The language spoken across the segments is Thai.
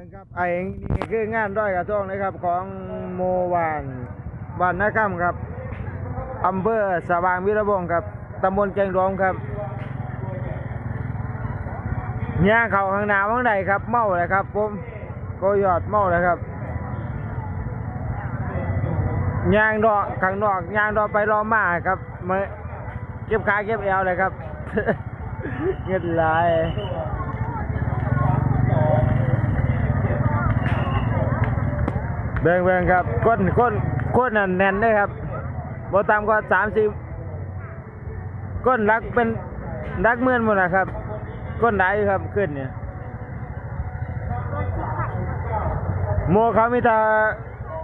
บิ่งครับไอ้นี่คืองานร้อยกระทงนะครับ ของโมวานบ้านนาคำครับอำเภอสว่างวิรวงศ์ครับตำบลแกงหลวงครับย่างเขาข้างหน้าวังใดครับ เมาเลยครับผมก็ยอดเมาเลยครับย่างดอกข้างนอกย่างดอกไปรอมาครับมาเก็บขาเก็บเอวเลยครับเงินหลาย เบิ่งเบิ่งครับก้นก้นก้นนั่นแน่นเลยครับบต่ำกว่าสามสิบก้นรักเป็นรักเมื่อนหมดนะครับ ก้นไหนครับขึ้นเนี่ยโมเขามีแต่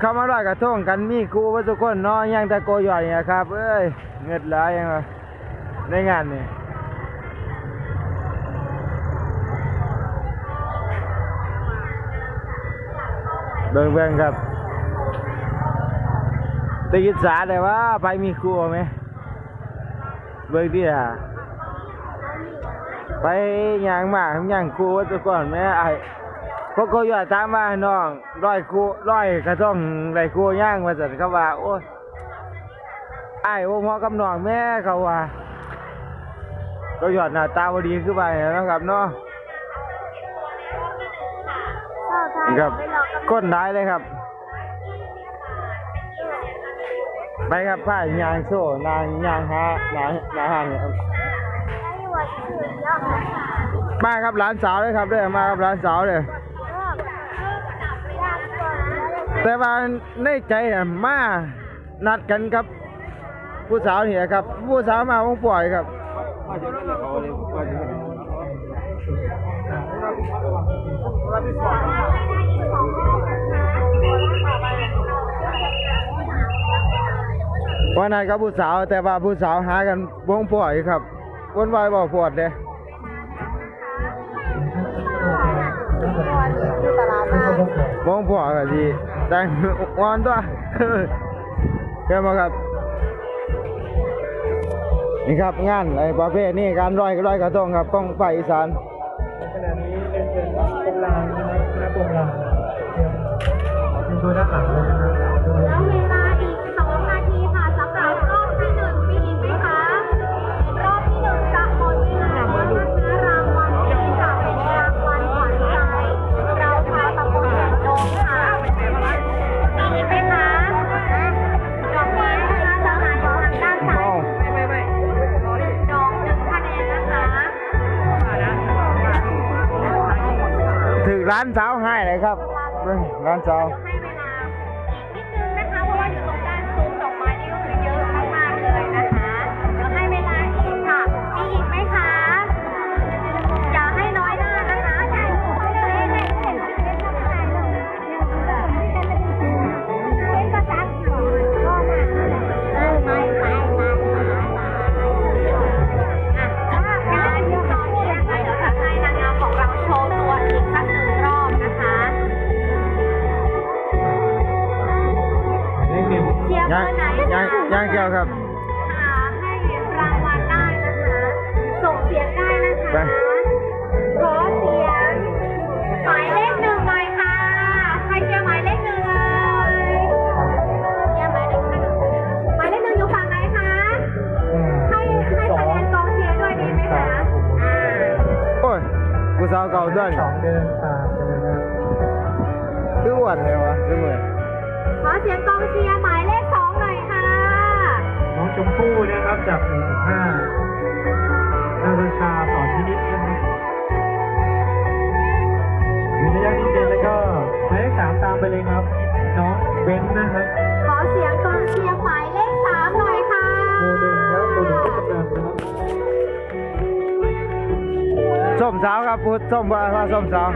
เขามาลอยกระทงกันมีครูว่าทุกคนนาะยังแต่โกยอยเนี่ยครับ เอ้ยเงิดหลายยังในงานนี่เบิ่งเบิ่งครับ ตะกิดสาได้ว่าไปมีครูไหมเบิ่งที่อะไปย่างมาย่างครูว่าทุกคนแม่ไอ้พวกโกยอยตามมาให้น้องร้อยครูร้อยกระทงไรครูย่างมาสั่นเขาว่าโอ้ยไอ้ายโอ้หมอกับน้องแม่เขาว่าก็หยอดหน้าตาบดีขึ้นไปนะครับเนาะครับก้นได้เลยครับ ไปครับผ้ายางโซ่นางยางฮะนางนางหางเนี่ยครับมาครับร้านสาวเลยครับเด้อมาครับร้านสาวเลยแต่ว่าในใจอะมานัดกันครับ ผู้สาวนี่ครับ ผู้สาวมาวงปล่อยครับ วันนั้นกับผู้สาวแต่ว่าผู้สาวหากันวงปล่อยครับวนวายบ่ปวดเด้วงปล่อยก็ดีแต่งอ่อนตัวเห็นไหมครับ นี่ครับงานไอ้ประเภทนี้การร้อยร้อยกระทงครับต้องไปอีสานขณะนี้เป็นเป็นโปรงลางนะครับคณะโปรงลางเป็นตัวด้านหลังเลยนะครับ ถึงร้านสาวให้เลยครับร้านสาว ย่างย่างย่างแก้วครับหาให้รางวัลได้นะคะ ส่งเสียงได้นะคะ ขอเสียงหมายเลขหนึ่งหน่อยค่ะ ใครเชียร์หมายเลขหนึ่งเลยเชียร์หมายเลขหนึ่งหมายเลขหนึ่งอยู่ฝั่งไหนคะ ให้ให้คะแนนกองเชียร์ด้วยดีไหมคะ อ่า โอ้ยผู้สาวเก่าด้วยสองเดินตามกันเลยนะครับคืออ้วนเลยวะคือเหมือน ขอเสียงกองเชียร์หมายเลขสองหน่อยค่ะ น้องชมพู่นะครับจากหมู่ห้านาราชาสอนพินิจนะครับอยู่ในย่านที่เจนแล้วก็หมายเลขสามตามไปเลยครับ น้องเบนซ์นะครับขอเสียงกองเชียร์หมายเลขสามหน่อยค่ะ โมหนึ่งครับโมหนึ่งที่กำลังนะครับส้มสาวครับพูดส้มว่าว่าส้มสาว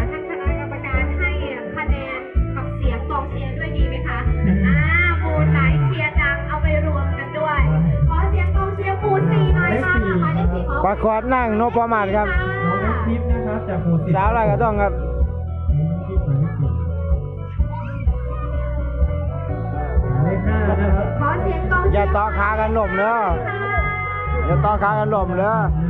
ประกวดนั่งนพประมาทครับน้องน้ำทิพย์นะครับจากหมู่สิบสาวอะไรก็ต้องครับน้องทิพย์หมายเลขสี่หมายเลขห้านะครับ ขอเสียงกองอเชียย่าร์ต่อขากันหล่มเนอะอย่าต่อขากันหล่มเนอะห